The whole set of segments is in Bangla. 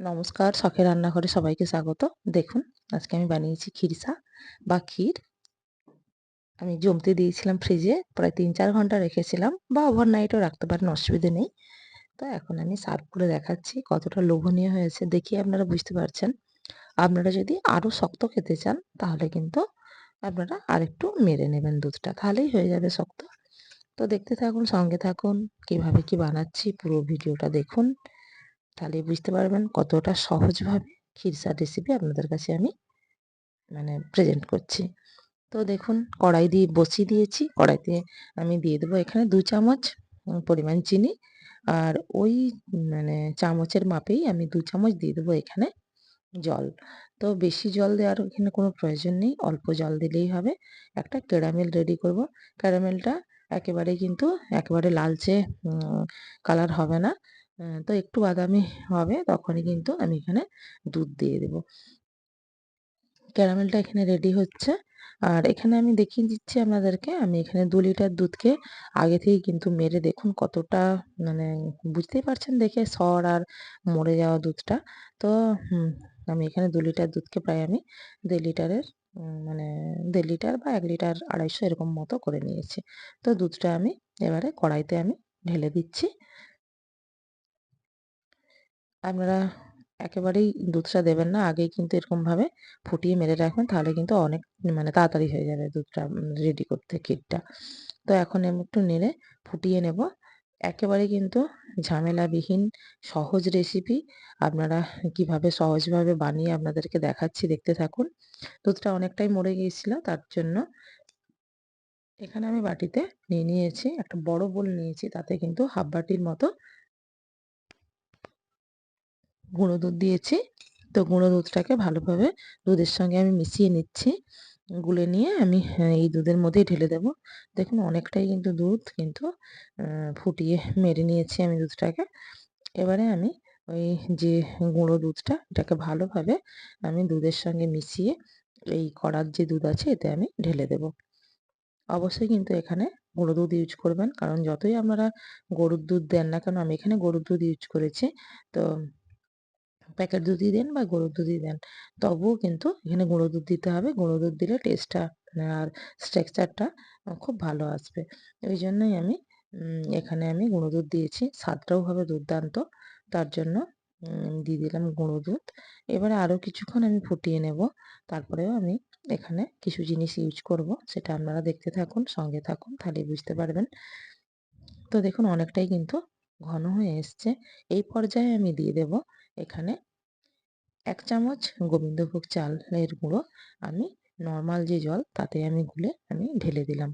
নমস্কার, শখের রান্নাঘরে সবাইকে স্বাগত। দেখুন, আজকে আমি বানিয়েছি খিরসা বা ক্ষীর। আমি জমতে দিয়েছিলাম ফ্রিজে প্রায় তিন চার ঘণ্টা রেখেছিলাম বা ওভারনাইটও রাখতে পারেন, অসুবিধে নেই। তো এখন আমি সার্ভ করে দেখাচ্ছি কতটা লোভনীয় হয়েছে। দেখি আপনারা বুঝতে পারছেন। আপনারা যদি আরও শক্ত খেতে চান, তাহলে কিন্তু আপনারা আরেকটু মেরে নেবেন দুধটা। তাহলেই হয়ে যাবে শক্ত। তো দেখতে থাকুন, সঙ্গে থাকুন, কীভাবে কি বানাচ্ছি, পুরো ভিডিওটা দেখুন। তাহলে বুঝতে পারবেন কতটা সহজভাবে খিরসার রেসিপি আপনাদের কাছে আমি মানে প্রেজেন্ট করছি। তো দেখুন কড়াই দিয়ে বসিয়ে দিয়েছি। কড়াইতে আমি দিয়ে দেবো এখানে দু চামচ পরিমাণ চিনি আর ওই মানে চামচের মাপেই আমি দু চামচ দিয়ে দেবো এখানে জল। তো বেশি জল দেওয়ার এখানে কোনো প্রয়োজন নেই, অল্প জল দিলেই হবে। একটা ক্যারামেল রেডি করব। ক্যারামেলটা একেবারে কিন্তু একেবারে লালচে কালার হবে না। তো একটু বাদামি হবে তখনই কিন্তু আমি এখানে দুধ দিয়ে দেব। ক্যারামেলটা এখানে রেডি হচ্ছে। আর এখানে আমি দেখিয়ে দিচ্ছি আপনাদেরকে, আমি এখানে দু লিটার দুধকে আগে থেকেই কিন্তু মেরে দেখুন কতটা মানে বুঝতেই পারছেন দেখে সর আর মরে যাওয়া দুধটা। তো আমি এখানে দু লিটার দুধকে প্রায় আমি দেড় লিটারের মানে দেড় লিটার বা এক লিটার আড়াইশো এরকম মতো করে নিয়েছি। তো দুধটা আমি এবারে কড়াইতে আমি ঢেলে দিচ্ছি। আপনারা একেবারেই দুধটা দেবেন না, আগেই কিন্তু এরকমভাবে ফুটিয়ে মেরে রাখবেন, তাহলে কিন্তু অনেক মানে তাড়াতাড়ি হয়ে যাবে দুধটা রেডি করতে ক্ষীরটা। তো এখন আমি একটু নেড়ে ফুটিয়ে নেব। একেবারে কিন্তু ঝামেলাবিহীন, সহজ রেসিপি আপনারা কীভাবে সহজভাবে বানিয়ে আপনাদেরকে দেখাচ্ছি, দেখতে থাকুন। দুধটা অনেকটাই মরে গিয়েছিল, তার জন্য এখানে আমি বাটিতে নিয়ে নিয়েছি, একটা বড় বোল নিয়েছি, তাতে কিন্তু হাফ বাটির মতো গুঁড়ো দুধ দিয়েছি। তো গুঁড়ো দুধটাকে ভালোভাবে দুধের সঙ্গে আমি মিশিয়ে নিচ্ছি। গুলে নিয়ে আমি এই দুধের মধ্যেই ঢেলে দেব। দেখুন, অনেকটাই কিন্তু দুধ কিন্তু ফুটিয়ে মেরে নিয়েছি আমি দুধটাকে। এবারে আমি ওই যে গুঁড়ো দুধটা, এটাকে ভালোভাবে আমি দুধের সঙ্গে মিশিয়ে এই কড়ার যে দুধ আছে, এতে আমি ঢেলে দেব। অবশ্যই কিন্তু এখানে গুঁড়ো দুধ ইউজ করবেন, কারণ যতই আপনারা গরুর দুধ দেন না কেন, আমি এখানে গরুর দুধ ইউজ করেছি। তো প্যাকেট দুধই দেন বা গরুর দুধই দেন। তবুও কিন্তু এখানে গুঁড়ো দুধ দিতে হবে। গুঁড়ো দুধ দিলে টেস্টটা আর স্ট্রাকচারটা খুব ভালো আসবে। ওই জন্যই আমি এখানে আমি গুঁড়ো দুধ দিয়েছি। স্বাদটাও হবে দুর্দান্ত। তার জন্য দিয়ে দিলাম গুঁড়ো দুধ। এবারে আরও কিছুক্ষণ আমি ফুটিয়ে নেব। তারপরেও আমি এখানে কিছু জিনিস ইউজ করব। সেটা আপনারা দেখতে থাকুন, সঙ্গে থাকুন তাহলে বুঝতে পারবেন। তো দেখুন, অনেকটাই কিন্তু ঘন হয়ে এসছে। এই পর্যায়ে আমি দিয়ে দেব এখানে এক চামচ গোবিন্দভোগ চালের গুঁড়ো আমি নর্মাল যে জল তাতে আমি গুলে আমি ঢেলে দিলাম।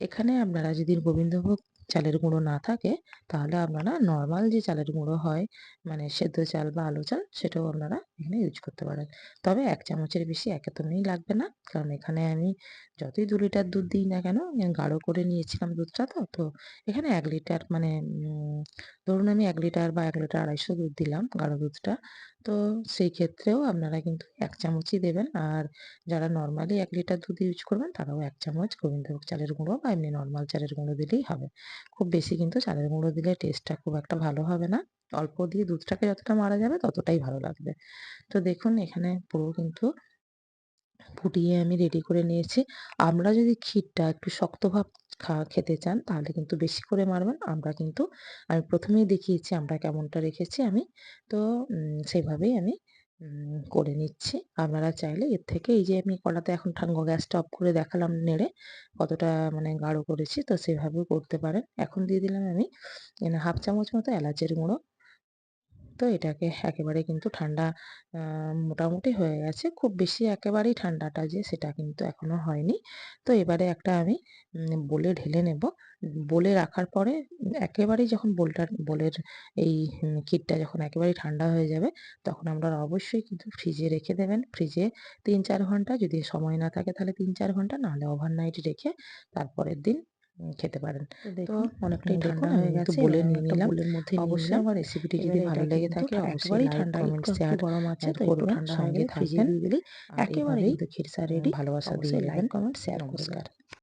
এখানে আপনারা যদি গোবিন্দভোগ চালের গুঁড়ো না থাকে, তাহলে আপনারা নর্মাল যে চালের গুঁড়ো হয় মানে সেদ্ধ চাল বা আলু চাল, সেটাও আপনারা এখানে ইউজ করতে পারেন। তবে এক চামচের বেশি একদমই লাগবে না, কারণ এখানে আমি যতই দু লিটার দুধ দিই না কেন গাঢ় করে নিয়েছিলাম দুধটা তো তো এখানে এক লিটার মানে ধরুন আমি এক লিটার বা এক লিটার আড়াইশো দুধ দিলাম গাঢ় দুধটা, তো সেই ক্ষেত্রেও আপনারা কিন্তু এক চামচই দেবেন। আর যারা নর্মালি এক লিটার দুধ ইউজ করবেন, তারাও এক চামচ গোবিন্দভোগ চালের গুঁড়ো বা এমনি নর্মাল চালের গুঁড়ো দিলেই হবে। খুব বেশি কিন্তু চালের গুঁড়ো দিলে টেস্টটা খুব একটা ভালো হবে না। অল্প দিয়ে দুধটাকে যতটা মারা যাবে ততটাই ভালো লাগবে। তো দেখুন, এখানে পুরো কিন্তু ফুটিয়ে আমি রেডি করে নিয়েছি। আমরা যদি ক্ষীরটা একটু শক্তভাব খা, খেতে চান তাহলে কিন্তু বেশি করে মারবেন। আমরা কিন্তু, আমি প্রথমেই দেখিয়েছি আমরা কেমনটা রেখেছি আমি। তো সেইভাবেই আমি করে নিচ্ছি। আপনারা চাইলে এর থেকে এই যে আমি কড়াতে এখন ঠান্ডা গ্যাসটা অফ করে দেখালাম নেড়ে, কতটা মানে গাঢ় করেছি, তো সেভাবেও করতে পারেন। এখন দিয়ে দিলাম আমি হাফ চামচ মতো এলাচের গুঁড়ো। তো এটাকে একেবারে কিন্তু ঠান্ডা মোটামুটি হয়ে গেছে। খুব বেশি একেবারেই ঠান্ডাটা যে সেটা কিন্তু এখনও হয়নি। তো এবারে একটা আমি বলে ঢেলে নেব। বলে রাখার পরে একেবারেই যখন বোলটার বোলের এই কিটটা যখন একেবারেই ঠান্ডা হয়ে যাবে, তখন আপনারা অবশ্যই কিন্তু ফ্রিজে রেখে দেবেন। ফ্রিজে তিন চার ঘণ্টা যদি সময় না থাকে তাহলে তিন চার ঘণ্টা, নাহলে ওভারনাইট রেখে তারপরের দিন খেতে পারেন। তো অনেকটাই ঠান্ডা হয়ে গেছে। বলে নিয়ে নিলাম। মধ্যে অবশ্যই আমার রেসিপিটি যদি ভালো লেগে থাকে অবশ্যই ঠান্ডা কমেন্ট শেয়ার গরম আছে তো একটু ঠান্ডা হয়ে থাকবেন একেবারে কিন্তু খিরসা রেডি ভালোবাসা দিয়ে লাইক কমেন্ট শেয়ার নমস্কার।